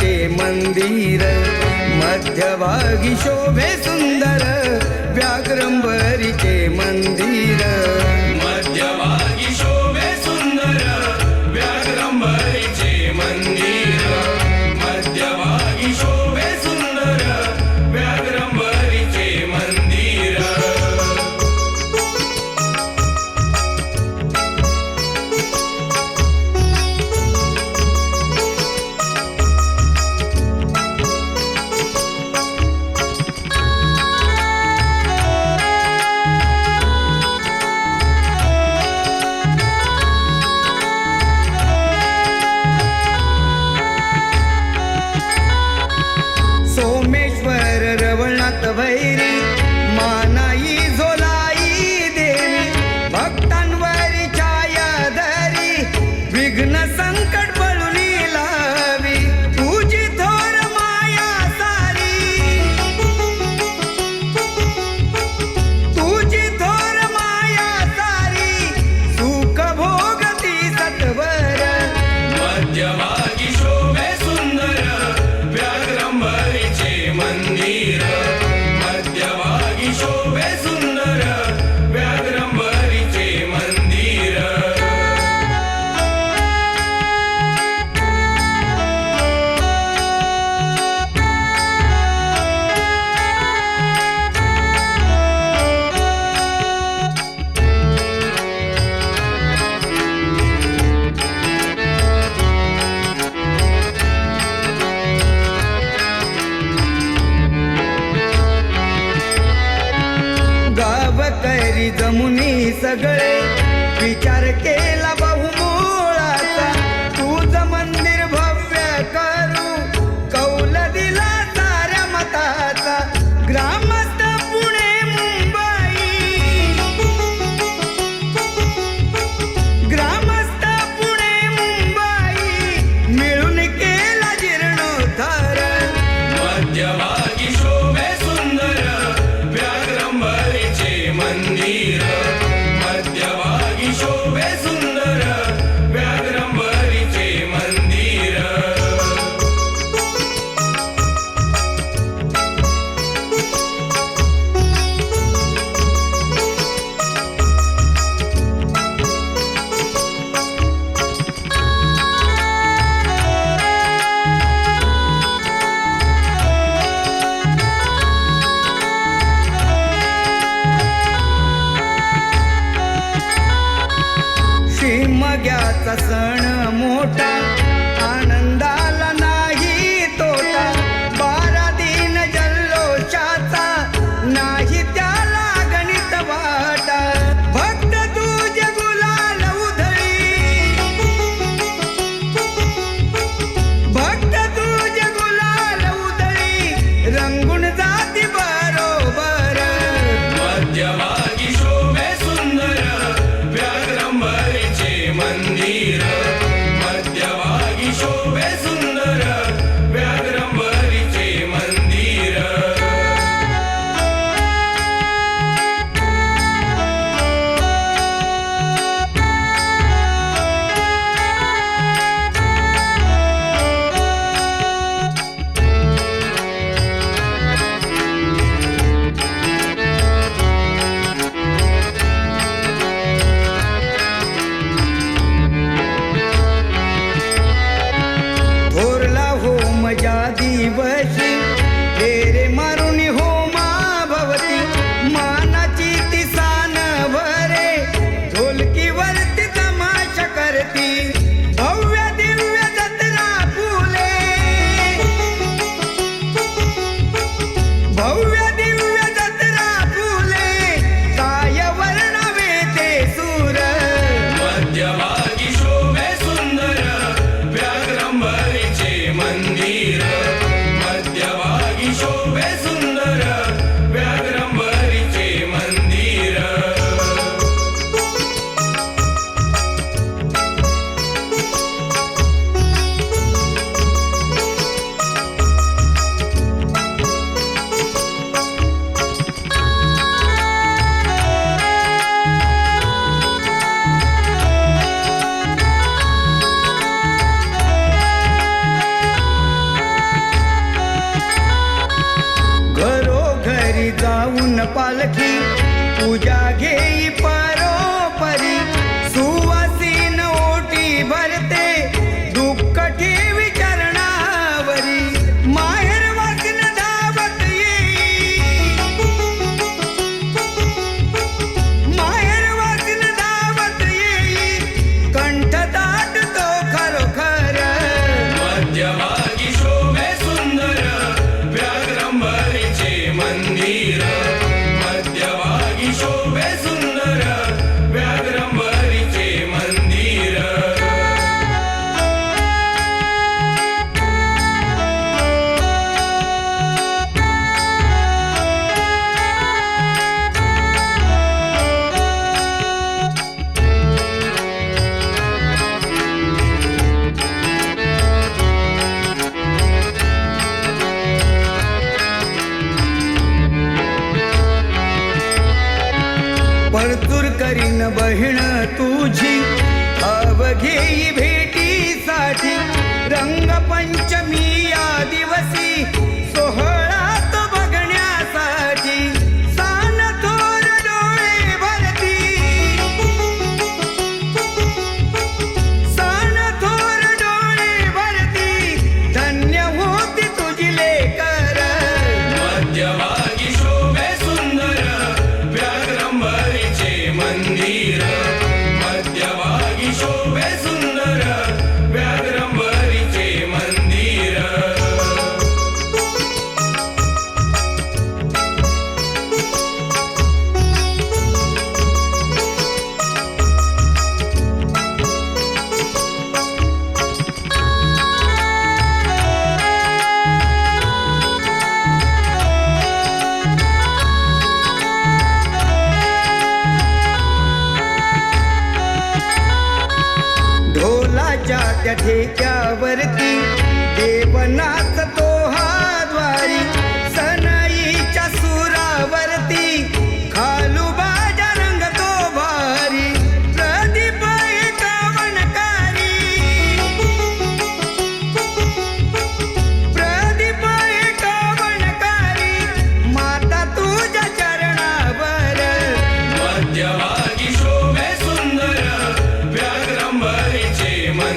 देवाचे मंदिर मध्यभागी शोभे सुंदर। 来自 सण मोठा. beso, beso. पालकी पूजा गे पा baby. त्या ठेक्यावरती देवनाथ तो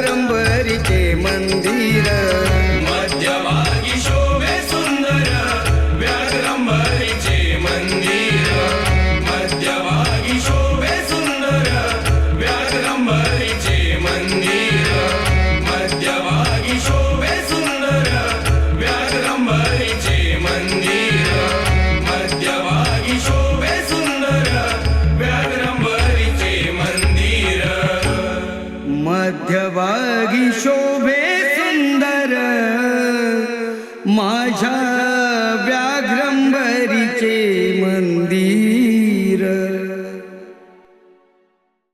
दिगंबरीचे मंदिर